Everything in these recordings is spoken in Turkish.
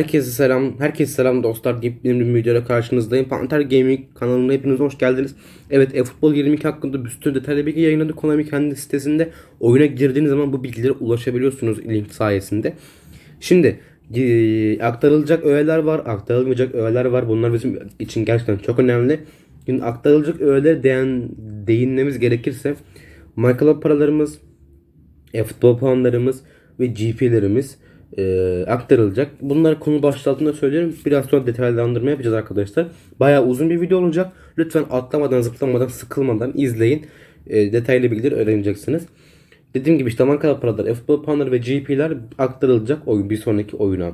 Herkese selam, herkese selam dostlar deyip benim bir videoyla karşınızdayım. Panter Gaming kanalına hepiniz hoş geldiniz. Evet, eFootball 22 hakkında bir sürü detaylı bilgi yayınladı Konami kendi sitesinde. Oyuna girdiğiniz zaman bu bilgilere ulaşabiliyorsunuz link sayesinde. Şimdi e, aktarılacak öğeler var, aktarılmayacak öğeler var. Bunlar bizim için gerçekten çok önemli. Şimdi aktarılacak öğelere değin, değinmemiz gerekirse Michael paralarımız, e-futbol puanlarımız ve GP'lerimiz e, aktarılacak. Bunları konu başlığı altında söylüyorum. Biraz sonra detaylandırma yapacağız arkadaşlar. Bayağı uzun bir video olacak. Lütfen atlamadan, zıplamadan, sıkılmadan izleyin. E, detaylı bilgileri öğreneceksiniz. Dediğim gibi işte Ankara paralar, e-futbol puanları ve GP'ler aktarılacak oyun bir sonraki oyuna.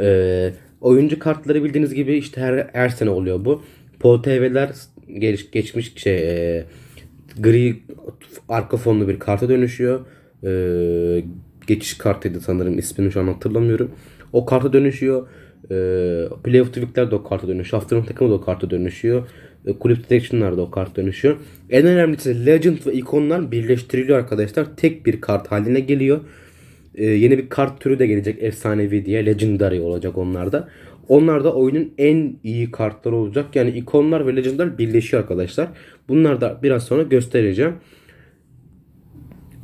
E, oyuncu kartları bildiğiniz gibi işte her, her sene oluyor bu. POTV'ler geliş, geçmiş şey e, gri arka fonlu bir karta dönüşüyor. Ee, geçiş kartıydı sanırım ismini şu an hatırlamıyorum. O karta dönüşüyor. Ee, Play of the Week'ler de o karta dönüşüyor. Haftanın takımı da o karta dönüşüyor. Ee, Kulüp Detection'lar da o karta dönüşüyor. En önemlisi Legend ve ikonlar birleştiriliyor arkadaşlar. Tek bir kart haline geliyor. Ee, yeni bir kart türü de gelecek efsanevi diye. Legendary olacak onlarda. Onlar da oyunun en iyi kartları olacak. Yani ikonlar ve legendler birleşiyor arkadaşlar. Bunlar da biraz sonra göstereceğim.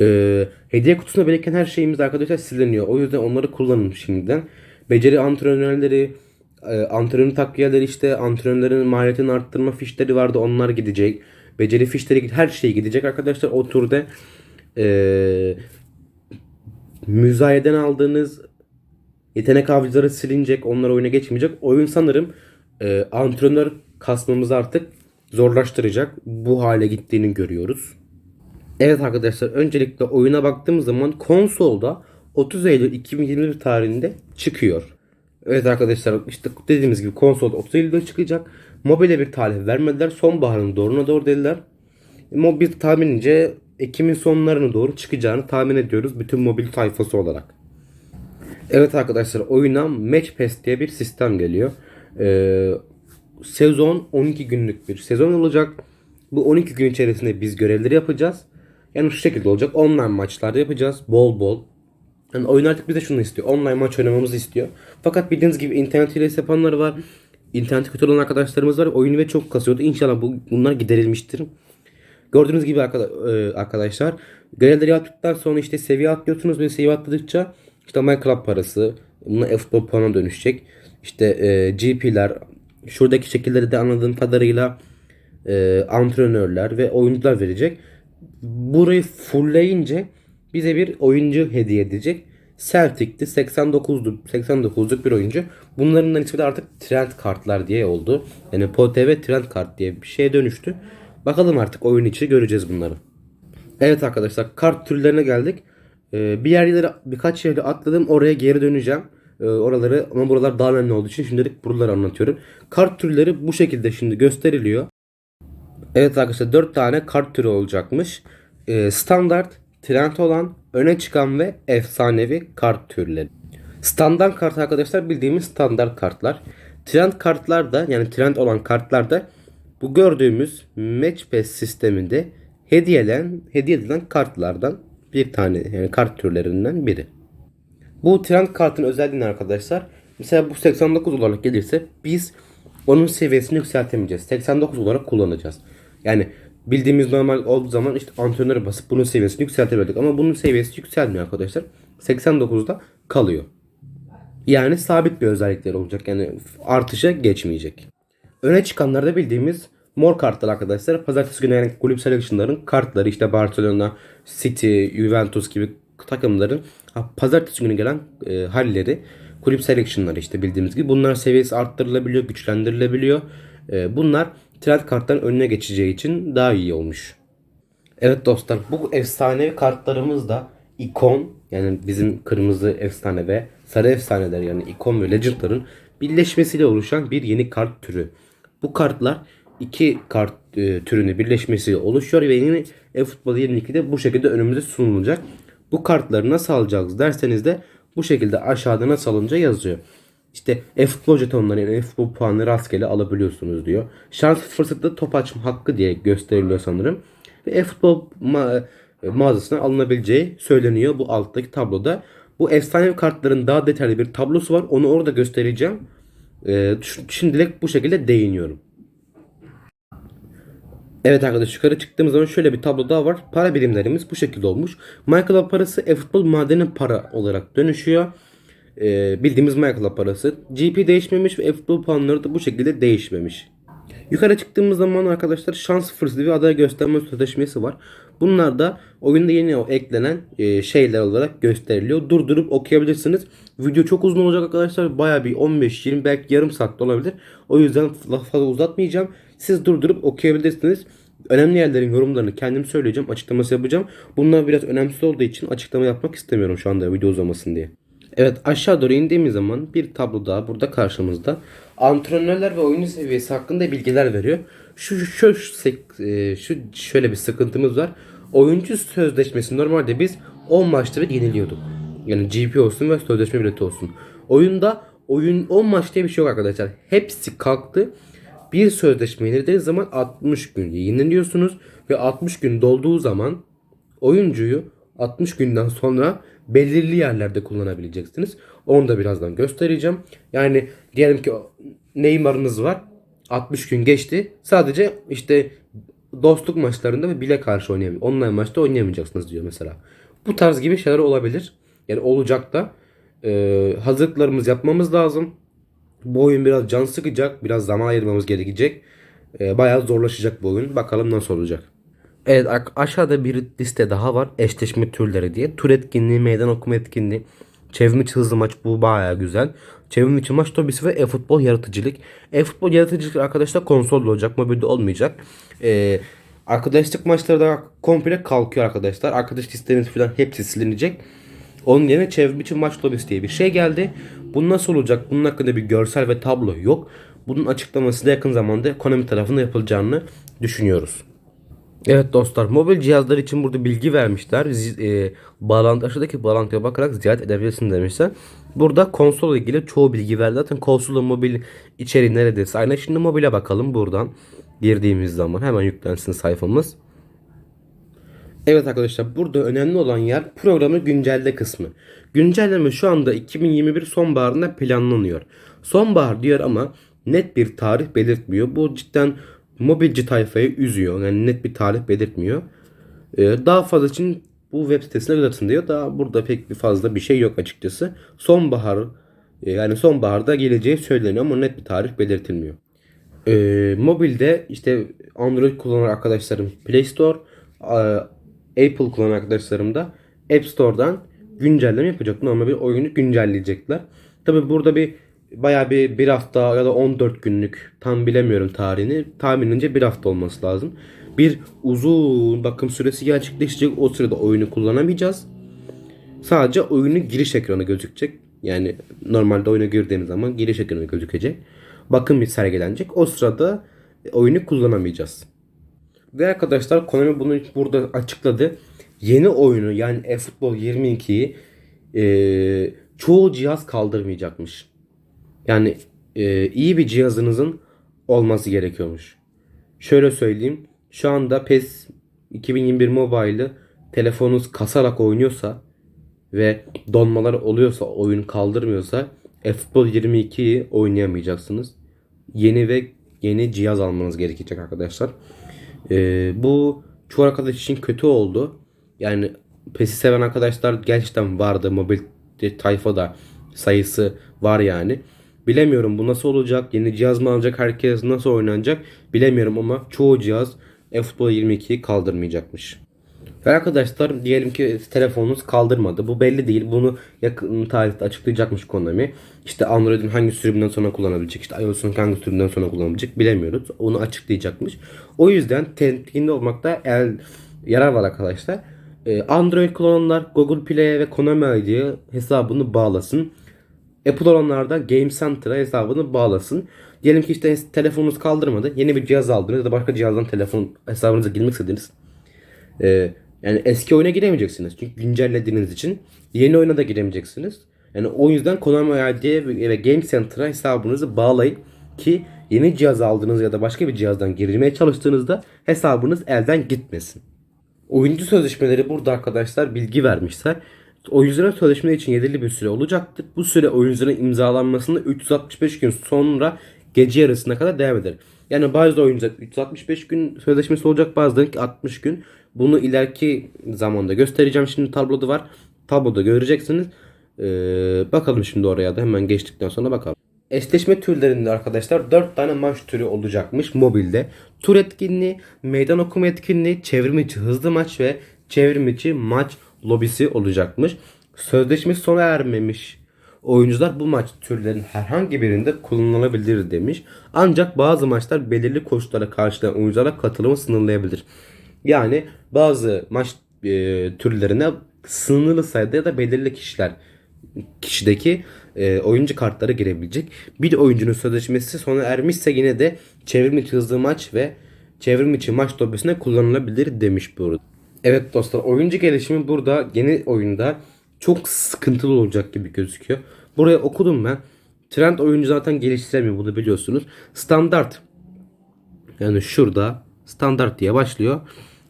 Ee, hediye kutusuna biriken her şeyimiz arkadaşlar siliniyor. O yüzden onları kullanın şimdiden. Beceri antrenörleri, e, antrenör takviyeleri işte antrenörlerin maliyetini arttırma fişleri vardı. Onlar gidecek. Beceri fişleri her şey gidecek arkadaşlar. O turda e, müzayeden aldığınız yetenek avcıları silinecek. Onlar oyuna geçmeyecek. Oyun sanırım e, antrenör kasmamızı artık zorlaştıracak. Bu hale gittiğini görüyoruz. Evet arkadaşlar öncelikle oyuna baktığımız zaman konsolda 30 Eylül 2021 tarihinde çıkıyor. Evet arkadaşlar işte dediğimiz gibi konsolda 30 Eylül'de çıkacak. Mobile bir tarih vermediler. Sonbaharın doğruna doğru dediler. Mobil tahminince Ekim'in sonlarına doğru çıkacağını tahmin ediyoruz. Bütün mobil sayfası olarak. Evet arkadaşlar oyuna Match Pass diye bir sistem geliyor. Ee, sezon 12 günlük bir sezon olacak. Bu 12 gün içerisinde biz görevleri yapacağız. Yani şu şekilde olacak. Online maçlar yapacağız. Bol bol. Yani oyun artık bize şunu istiyor. Online maç oynamamızı istiyor. Fakat bildiğiniz gibi internet ile yapanlar var. İnternet kötü olan arkadaşlarımız var. Oyunu ve çok kasıyordu. İnşallah bu, bunlar giderilmiştir. Gördüğünüz gibi e, arkadaşlar görevleri yaptıktan sonra işte seviye atlıyorsunuz ve seviye atladıkça işte Minecraft parası bunlar e-futbol puanına dönüşecek. İşte e, GP'ler şuradaki şekilleri de anladığım kadarıyla e, antrenörler ve oyuncular verecek. Burayı fullleyince bize bir oyuncu hediye edecek. Celtic'ti 89'du 89'luk bir oyuncu. Bunların ismi de artık trend kartlar diye oldu. Yani POTV trend kart diye bir şeye dönüştü. Bakalım artık oyun içi göreceğiz bunları. Evet arkadaşlar kart türlerine geldik. Ee, bir yerlere birkaç yerde atladım. Oraya geri döneceğim. Ee, oraları ama buralar daha önemli olduğu için şimdilik buraları anlatıyorum. Kart türleri bu şekilde şimdi gösteriliyor. Evet arkadaşlar 4 tane kart türü olacakmış. Ee, standart, trend olan, öne çıkan ve efsanevi kart türleri. Standart kart arkadaşlar bildiğimiz standart kartlar. Trend kartlar da yani trend olan kartlar da bu gördüğümüz Match Pass sisteminde hediyelen, hediye edilen kartlardan bir tane yani kart türlerinden biri. Bu trend kartın özelliğini arkadaşlar mesela bu 89 olarak gelirse biz onun seviyesini yükseltemeyeceğiz. 89 olarak kullanacağız. Yani bildiğimiz normal olduğu zaman işte antrenöre basıp bunun seviyesini yükseltebilirdik. Ama bunun seviyesi yükselmiyor arkadaşlar. 89'da kalıyor. Yani sabit bir özellikleri olacak. Yani artışa geçmeyecek. Öne çıkanlarda bildiğimiz mor kartlar arkadaşlar. Pazartesi günü yani kulüp selection'ların kartları işte Barcelona, City, Juventus gibi takımların pazartesi günü gelen e, halleri kulüp selection'ları işte bildiğimiz gibi. Bunlar seviyesi arttırılabiliyor, güçlendirilebiliyor. E, bunlar trend kartların önüne geçeceği için daha iyi olmuş. Evet dostlar bu efsane kartlarımız da ikon yani bizim kırmızı efsane ve sarı efsaneler yani ikon ve legendların birleşmesiyle oluşan bir yeni kart türü. Bu kartlar iki kart e, türünü birleşmesiyle oluşuyor ve yeni eFootball 22'de bu şekilde önümüze sunulacak. Bu kartları nasıl alacağız derseniz de bu şekilde aşağıda nasıl alınca yazıyor. İşte e-futbol jetonları yani e-futbol puanı rastgele alabiliyorsunuz diyor. Şans fırsatı top açma hakkı diye gösteriliyor sanırım. Ve e-futbol ma- mağazasına alınabileceği söyleniyor bu alttaki tabloda. Bu efsanevi kartların daha detaylı bir tablosu var. Onu orada göstereceğim. Ee, şimdilik bu şekilde değiniyorum. Evet arkadaşlar yukarı çıktığımız zaman şöyle bir tablo daha var. Para birimlerimiz bu şekilde olmuş. Michael parası e-futbol madeni para olarak dönüşüyor. Ee, bildiğimiz Michael parası. GP değişmemiş ve e-futbol puanları da bu şekilde değişmemiş. Yukarı çıktığımız zaman arkadaşlar şans fırsatı ve aday gösterme sözleşmesi var. Bunlar da oyunda yeni eklenen e, şeyler olarak gösteriliyor. Durdurup okuyabilirsiniz. Video çok uzun olacak arkadaşlar. Baya bir 15-20 belki yarım saatte olabilir. O yüzden fazla uzatmayacağım. Siz durdurup okuyabilirsiniz. Önemli yerlerin yorumlarını kendim söyleyeceğim. Açıklaması yapacağım. Bunlar biraz önemsiz olduğu için açıklama yapmak istemiyorum şu anda video uzamasın diye. Evet aşağı doğru indiğimiz zaman bir tablo daha burada karşımızda. Antrenörler ve oyuncu seviyesi hakkında bilgiler veriyor. Şu şu, şu, e, şu şöyle bir sıkıntımız var. Oyuncu sözleşmesi normalde biz 10 maçta bir yeniliyorduk. Yani GP olsun ve sözleşme bileti olsun. Oyunda oyun 10 maç diye bir şey yok arkadaşlar. Hepsi kalktı. Bir sözleşme yenildiğiniz zaman 60 gün yeniliyorsunuz ve 60 gün dolduğu zaman oyuncuyu 60 günden sonra belirli yerlerde kullanabileceksiniz. Onu da birazdan göstereceğim. Yani diyelim ki Neymar'ınız var. 60 gün geçti. Sadece işte dostluk maçlarında ve bile karşı oynayamıyor. Online maçta oynayamayacaksınız diyor mesela. Bu tarz gibi şeyler olabilir. Yani olacak da. Ee, hazırlıklarımızı yapmamız lazım. Bu oyun biraz can sıkacak. Biraz zaman ayırmamız gerekecek. Ee, bayağı zorlaşacak bu oyun. Bakalım nasıl olacak. Evet aşağıda bir liste daha var. Eşleşme türleri diye. Tur etkinliği, meydan okuma etkinliği, çevrim içi hızlı maç bu bayağı güzel. Çevrim içi maç tobisi ve e-futbol yaratıcılık. E-futbol yaratıcılık arkadaşlar konsolda olacak, mobilde olmayacak. Ee, arkadaşlık maçları da komple kalkıyor arkadaşlar. Arkadaş listeniz falan hepsi silinecek. Onun yerine çevrim içi maç lobisi diye bir şey geldi. Bu nasıl olacak? Bunun hakkında bir görsel ve tablo yok. Bunun açıklaması da yakın zamanda Konami tarafında yapılacağını düşünüyoruz. Evet dostlar mobil cihazlar için burada bilgi vermişler. E, bağlantı aşağıdaki bağlantıya bakarak ziyaret edebilirsiniz demişler. Burada konsolla ilgili çoğu bilgi verdi. Zaten konsolla mobil içeriği neredeyse aynı. Şimdi mobile bakalım buradan girdiğimiz zaman hemen yüklensin sayfamız. Evet arkadaşlar burada önemli olan yer programı güncelle kısmı. Güncelleme şu anda 2021 sonbaharında planlanıyor. Sonbahar diyor ama net bir tarih belirtmiyor. Bu cidden mobilci tayfayı üzüyor. Yani net bir tarih belirtmiyor. Ee, daha fazla için bu web sitesine göz atın diyor. Daha burada pek bir fazla bir şey yok açıkçası. Sonbahar e, yani sonbaharda geleceği söyleniyor ama net bir tarih belirtilmiyor. Ee, mobilde işte Android kullanan arkadaşlarım Play Store, Apple kullanan arkadaşlarım da App Store'dan güncelleme yapacak. Normal bir oyunu güncelleyecekler. Tabi burada bir bayağı bir bir hafta ya da 14 günlük tam bilemiyorum tarihini. Tahminince bir hafta olması lazım. Bir uzun bakım süresi gerçekleşecek. O sırada oyunu kullanamayacağız. Sadece oyunun giriş ekranı gözükecek. Yani normalde oyuna girdiğiniz zaman giriş ekranı gözükecek. Bakım sergilenecek. O sırada oyunu kullanamayacağız. Ve arkadaşlar Konami bunu burada açıkladı. Yeni oyunu yani eFootball 22'yi e, çoğu cihaz kaldırmayacakmış. Yani e, iyi bir cihazınızın olması gerekiyormuş. Şöyle söyleyeyim. Şu anda PES 2021 Mobile'ı telefonunuz kasarak oynuyorsa ve donmalar oluyorsa oyun kaldırmıyorsa eFootball 22'yi oynayamayacaksınız. Yeni ve yeni cihaz almanız gerekecek arkadaşlar. Ee, bu çoğu arkadaş için kötü oldu. Yani PES'i seven arkadaşlar gerçekten vardı. Mobil tayfada sayısı var yani. Bilemiyorum bu nasıl olacak? Yeni cihaz mı alacak? Herkes nasıl oynanacak? Bilemiyorum ama çoğu cihaz eFootball 22'yi kaldırmayacakmış. Ve arkadaşlar diyelim ki telefonunuz kaldırmadı. Bu belli değil. Bunu yakın tarihte açıklayacakmış Konami. İşte Android'in hangi sürümden sonra kullanabilecek, işte iOS'un hangi sürümden sonra kullanabilecek bilemiyoruz. Onu açıklayacakmış. O yüzden temkinli olmakta el yarar var arkadaşlar. Ee, Android kullananlar Google Play'e ve Konami ID'ye hesabını bağlasın. Apple olanlar da Game Center'a hesabını bağlasın. Diyelim ki işte telefonunuz kaldırmadı. Yeni bir cihaz aldınız ya da başka cihazdan telefon hesabınıza girmek istediniz. Ee, yani eski oyuna giremeyeceksiniz. Çünkü güncellediğiniz için yeni oyuna da giremeyeceksiniz. Yani o yüzden Konami ID'ye ve Game Center'a hesabınızı bağlayın ki yeni cihaz aldığınız ya da başka bir cihazdan girmeye çalıştığınızda hesabınız elden gitmesin. Oyuncu sözleşmeleri burada arkadaşlar bilgi vermişler. Oyuncuların sözleşme için yeterli bir süre olacaktır. Bu süre oyuncuların imzalanmasında 365 gün sonra gece yarısına kadar devam eder. Yani bazı oyuncular 365 gün sözleşmesi olacak bazılarınki 60 gün. Bunu ileriki zamanda göstereceğim. Şimdi tabloda var. Tabloda göreceksiniz. Ee, bakalım şimdi oraya da hemen geçtikten sonra bakalım. Eşleşme türlerinde arkadaşlar 4 tane maç türü olacakmış mobilde. Tur etkinliği, meydan okuma etkinliği, çevrim içi hızlı maç ve çevrim içi maç lobisi olacakmış. Sözleşmesi sona ermemiş oyuncular bu maç türlerinin herhangi birinde kullanılabilir demiş. Ancak bazı maçlar belirli koşullara karşılayan oyunculara katılımı sınırlayabilir. Yani bazı maç e, türlerine sınırlı sayıda ya da belirli kişiler kişideki e, oyuncu kartları girebilecek. Bir oyuncunun sözleşmesi sona ermişse yine de çevrim içi hızlı maç ve çevrim içi maç lobisine kullanılabilir demiş burada. Evet dostlar oyuncu gelişimi burada yeni oyunda çok sıkıntılı olacak gibi gözüküyor. Buraya okudum ben. Trend oyuncu zaten geliştiremiyor bunu biliyorsunuz. Standart yani şurada standart diye başlıyor.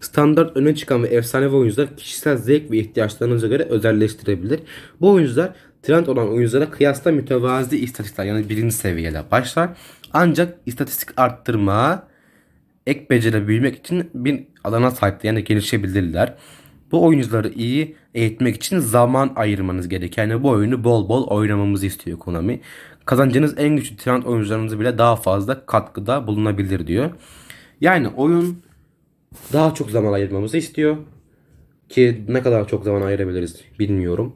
Standart öne çıkan ve efsanevi oyuncular kişisel zevk ve ihtiyaçlarınıza göre özelleştirebilir. Bu oyuncular trend olan oyunculara kıyasla mütevazi istatistikler yani birinci seviyede başlar. Ancak istatistik arttırma ek beceri büyümek için bir alana sahip yani gelişebilirler. Bu oyuncuları iyi eğitmek için zaman ayırmanız gerekiyor. Yani bu oyunu bol bol oynamamızı istiyor Konami. Kazancınız en güçlü trend oyuncularınızı bile daha fazla katkıda bulunabilir diyor. Yani oyun daha çok zaman ayırmamızı istiyor. Ki ne kadar çok zaman ayırabiliriz bilmiyorum.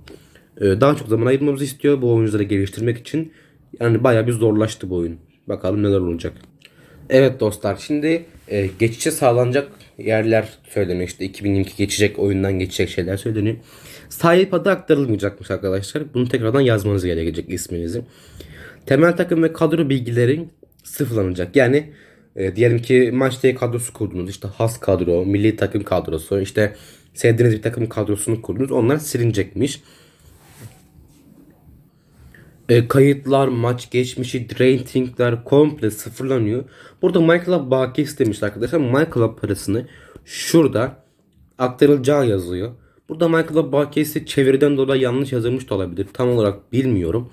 Ee, daha çok zaman ayırmamızı istiyor bu oyuncuları geliştirmek için. Yani bayağı bir zorlaştı bu oyun. Bakalım neler olacak. Evet dostlar şimdi e, geçişe sağlanacak yerler söyleniyor. İşte 2022 geçecek oyundan geçecek şeyler söyleniyor. Sahip adı aktarılmayacakmış arkadaşlar. Bunu tekrardan yazmanız gerekecek isminizi. Temel takım ve kadro bilgilerin sıfırlanacak. Yani e, diyelim ki maç kadrosu kurdunuz. İşte has kadro, milli takım kadrosu, işte sevdiğiniz bir takım kadrosunu kurdunuz. Onlar silinecekmiş. E, kayıtlar, maç geçmişi, ratingler komple sıfırlanıyor. Burada MyClub baki istemiş arkadaşlar. MyClub parasını şurada aktarılacağı yazıyor. Burada MyClub bakiyesi çeviriden dolayı yanlış yazılmış da olabilir. Tam olarak bilmiyorum.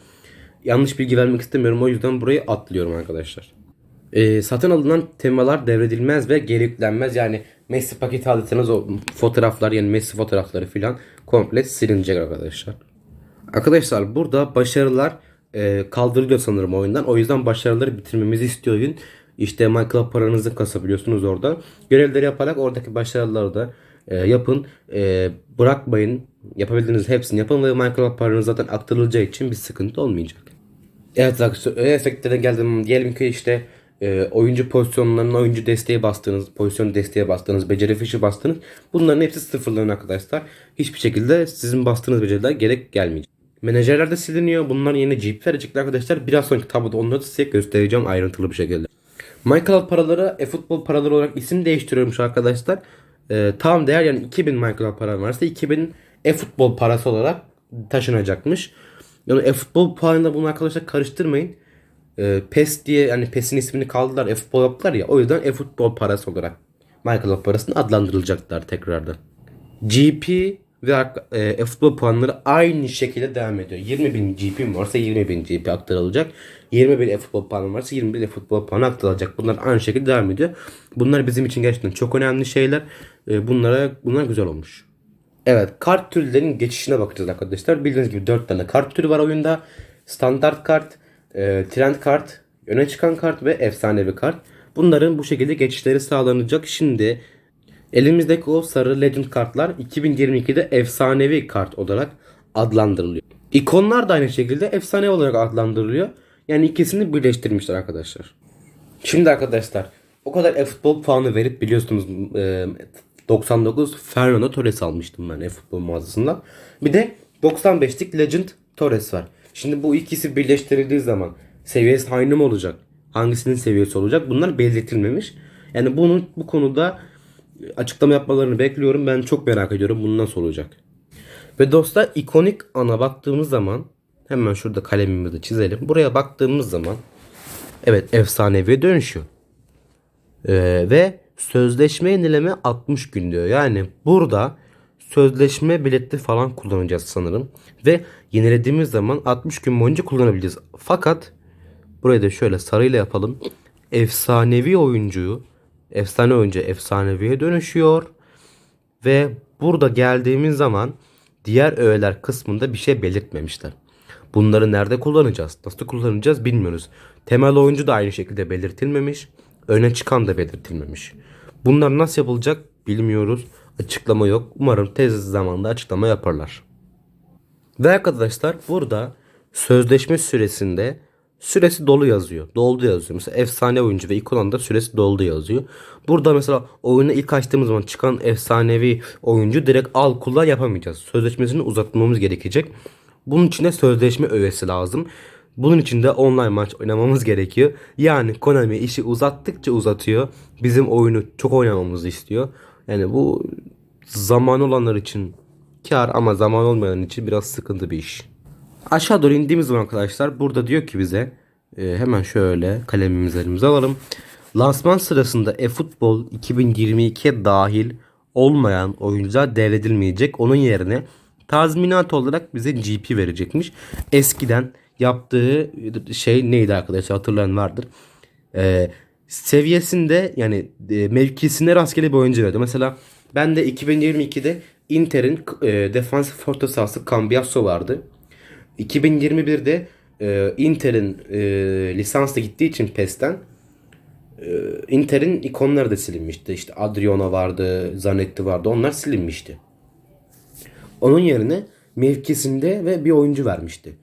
Yanlış bilgi vermek istemiyorum. O yüzden burayı atlıyorum arkadaşlar. E, satın alınan temalar devredilmez ve geri yüklenmez. Yani Messi paketi aldıysanız o fotoğraflar yani Messi fotoğrafları filan komple silinecek arkadaşlar. Arkadaşlar burada başarılar e, kaldırılıyor sanırım oyundan. O yüzden başarıları bitirmemizi istiyor oyun. İşte Minecraft paranızı kasabiliyorsunuz orada. Görevleri yaparak oradaki başarıları da e, yapın. E, bırakmayın. Yapabildiğiniz hepsini yapın ve Minecraft paranız zaten aktarılacağı için bir sıkıntı olmayacak. Evet arkadaşlar öyle efektlere geldim. Diyelim ki işte e, oyuncu pozisyonlarına oyuncu desteğe bastığınız, pozisyon desteğe bastığınız, beceri fişi bastığınız bunların hepsi sıfırlanıyor arkadaşlar. Hiçbir şekilde sizin bastığınız beceriler gerek gelmeyecek. Menajerler de siliniyor. Bunlar yeni Jeep verecekler arkadaşlar. Biraz sonraki tabloda onları da size göstereceğim ayrıntılı bir şekilde. Michael paraları e-futbol paraları olarak isim değiştiriyormuş arkadaşlar. Ee, tam değer yani 2000 Michael para varsa 2000 e-futbol parası olarak taşınacakmış. Yani e-futbol puanıyla bunu arkadaşlar karıştırmayın. Ee, PES diye yani PES'in ismini kaldılar e-futbol yaptılar ya. O yüzden e-futbol parası olarak Michael parasını adlandırılacaklar tekrardan. GP ve e, e-futbol puanları aynı şekilde devam ediyor. 20.000 GP varsa 20.000 GP aktarılacak. 20.000 e-futbol puanı varsa 20.000 e-futbol puanı aktarılacak. Bunlar aynı şekilde devam ediyor. Bunlar bizim için gerçekten çok önemli şeyler. E, bunlara bunlar güzel olmuş. Evet kart türlerinin geçişine bakacağız arkadaşlar. Bildiğiniz gibi 4 tane kart türü var oyunda. Standart kart, e, trend kart, öne çıkan kart ve efsanevi kart. Bunların bu şekilde geçişleri sağlanacak. Şimdi Elimizdeki o sarı legend kartlar 2022'de efsanevi kart olarak adlandırılıyor. İkonlar da aynı şekilde efsane olarak adlandırılıyor. Yani ikisini birleştirmişler arkadaşlar. Şimdi arkadaşlar o kadar e-futbol puanı verip biliyorsunuz e, 99 Fernando Torres almıştım ben e-futbol mağazasından. Bir de 95'lik Legend Torres var. Şimdi bu ikisi birleştirildiği zaman seviyesi aynı mı olacak? Hangisinin seviyesi olacak? Bunlar belirtilmemiş. Yani bunun bu konuda açıklama yapmalarını bekliyorum. Ben çok merak ediyorum bunun nasıl olacak. Ve dostlar ikonik ana baktığımız zaman hemen şurada kalemimizi çizelim. Buraya baktığımız zaman evet efsaneviye dönüşüyor. Ee, ve sözleşme yenileme 60 gün diyor. Yani burada sözleşme bileti falan kullanacağız sanırım. Ve yenilediğimiz zaman 60 gün boyunca kullanabileceğiz. Fakat burayı da şöyle sarıyla yapalım. Efsanevi oyuncuyu efsane oyuncu efsaneviye dönüşüyor. Ve burada geldiğimiz zaman diğer öğeler kısmında bir şey belirtmemişler. Bunları nerede kullanacağız? Nasıl kullanacağız bilmiyoruz. Temel oyuncu da aynı şekilde belirtilmemiş. Öne çıkan da belirtilmemiş. Bunlar nasıl yapılacak bilmiyoruz. Açıklama yok. Umarım tez zamanda açıklama yaparlar. Ve arkadaşlar burada sözleşme süresinde süresi dolu yazıyor. Doldu yazıyor. Mesela efsane oyuncu ve ikonanda süresi doldu yazıyor. Burada mesela oyunu ilk açtığımız zaman çıkan efsanevi oyuncu direkt al kullan yapamayacağız. Sözleşmesini uzatmamız gerekecek. Bunun için de sözleşme öğesi lazım. Bunun için de online maç oynamamız gerekiyor. Yani Konami işi uzattıkça uzatıyor. Bizim oyunu çok oynamamızı istiyor. Yani bu zaman olanlar için kar ama zaman olmayan için biraz sıkıntı bir iş. Aşağı doğru indiğimiz zaman arkadaşlar burada diyor ki bize e, hemen şöyle kalemimizi elimize alalım. Lansman sırasında eFootball 2022'ye dahil olmayan oyuncular devredilmeyecek. Onun yerine tazminat olarak bize GP verecekmiş. Eskiden yaptığı şey neydi arkadaşlar hatırlayan vardır. Ee, seviyesinde yani e, mevkisine rastgele bir oyuncu verdi. Mesela ben de 2022'de Inter'in e, defansif orta sahası Cambiasso vardı. 2021'de e, Inter'in e, lisansla gittiği için PES'ten e, Inter'in ikonları da silinmişti. İşte Adriano vardı, Zanetti vardı. Onlar silinmişti. Onun yerine mevkisinde ve bir oyuncu vermişti.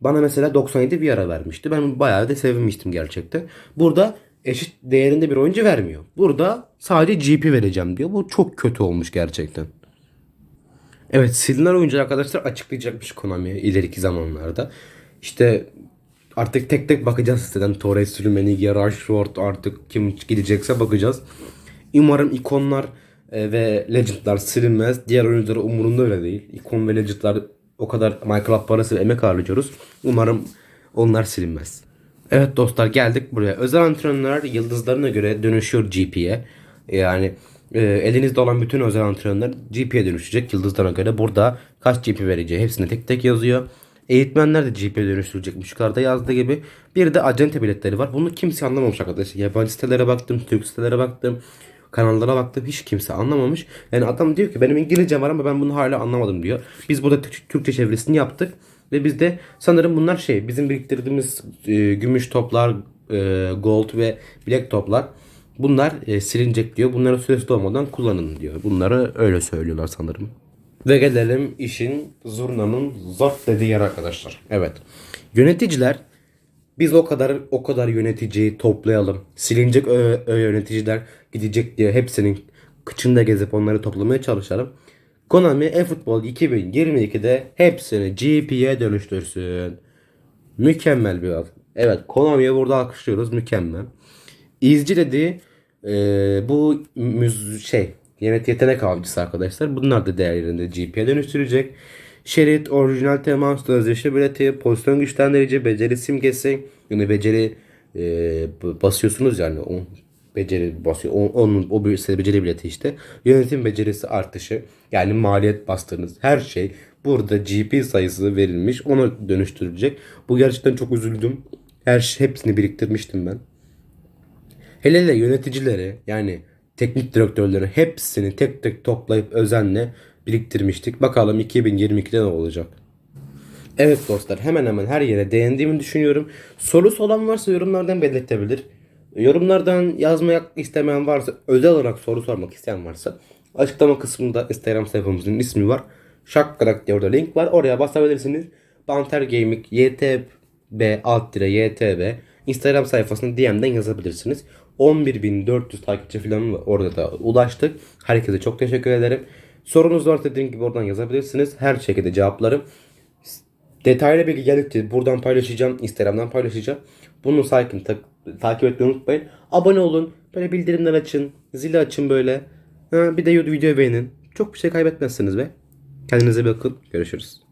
Bana mesela 97 bir ara vermişti. Ben bayağı da sevinmiştim gerçekten. Burada eşit değerinde bir oyuncu vermiyor. Burada sadece GP vereceğim diyor. Bu çok kötü olmuş gerçekten. Evet silinen oyuncu arkadaşlar açıklayacakmış Konami ileriki zamanlarda. İşte artık tek tek bakacağız siteden. Torres, Süleymanigi, Rashford artık kim gidecekse bakacağız. Umarım ikonlar e, ve legendlar silinmez. Diğer oyuncuları umurunda öyle değil. İkon ve legendlar o kadar Minecraft parası ve emek harcıyoruz. Umarım onlar silinmez. Evet dostlar geldik buraya. Özel antrenörler yıldızlarına göre dönüşüyor GP'ye. Yani e, elinizde olan bütün özel antrenörler GP'ye dönüşecek yıldızlarına göre. Burada kaç GP vereceği hepsini tek tek yazıyor. Eğitmenler de GP'ye dönüştürecekmiş yukarıda yazdığı gibi. Bir de acente biletleri var. Bunu kimse anlamamış arkadaşlar. Yabancı sitelere baktım, Türk sitelere baktım. Kanallara baktım hiç kimse anlamamış. Yani adam diyor ki benim İngilizcem var ama ben bunu hala anlamadım diyor. Biz burada Türk- Türkçe çevirisini yaptık. Ve bizde sanırım bunlar şey bizim biriktirdiğimiz e, gümüş toplar, e, gold ve black toplar. Bunlar e, silinecek diyor. Bunları süresi dolmadan kullanın diyor. Bunları öyle söylüyorlar sanırım. Ve gelelim işin zurnanın zart dediği yer arkadaşlar. Evet. Yöneticiler biz o kadar o kadar yöneticiyi toplayalım. Silinecek ö, ö yöneticiler gidecek diye hepsinin kıçında gezip onları toplamaya çalışalım. Konami eFootball 2022'de hepsini GP'ye dönüştürsün. Mükemmel bir ad. Evet Konami'ye burada alkışlıyoruz. Mükemmel. İzci dediği e, bu müz şey yenet yetenek avcısı arkadaşlar. Bunlar da değerlerinde GP'ye dönüştürecek. Şerit, orijinal temas, sözleşme bileti, pozisyon güçlendirici, beceri simgesi. Yani beceri e, basıyorsunuz yani o beceri basıyor. O, onun o bir size beceri bileti işte. Yönetim becerisi artışı. Yani maliyet bastığınız her şey burada GP sayısı verilmiş. Ona dönüştürülecek. Bu gerçekten çok üzüldüm. Her şey, hepsini biriktirmiştim ben. Hele hele yöneticileri yani teknik direktörleri hepsini tek tek toplayıp özenle biriktirmiştik. Bakalım 2022'de ne olacak? Evet dostlar hemen hemen her yere değindiğimi düşünüyorum. Sorusu olan varsa yorumlardan belirtebilir. Yorumlardan yazmaya istemeyen varsa özel olarak soru sormak isteyen varsa açıklama kısmında Instagram sayfamızın ismi var. Şakkarak diye orada link var. Oraya basabilirsiniz. Banter Gaming YTB alt dire YTB Instagram sayfasına DM'den yazabilirsiniz. 11.400 takipçi falan orada da ulaştık. Herkese çok teşekkür ederim. Sorunuz varsa dediğim gibi oradan yazabilirsiniz. Her şekilde cevaplarım. Detaylı bilgi geldikçe buradan paylaşacağım. Instagram'dan paylaşacağım. Bunu sakin tak- takip etmeyi unutmayın. Abone olun. Böyle bildirimler açın. Zili açın böyle. Ha, bir de videoyu beğenin. Çok bir şey kaybetmezsiniz be. Kendinize bakın. Görüşürüz.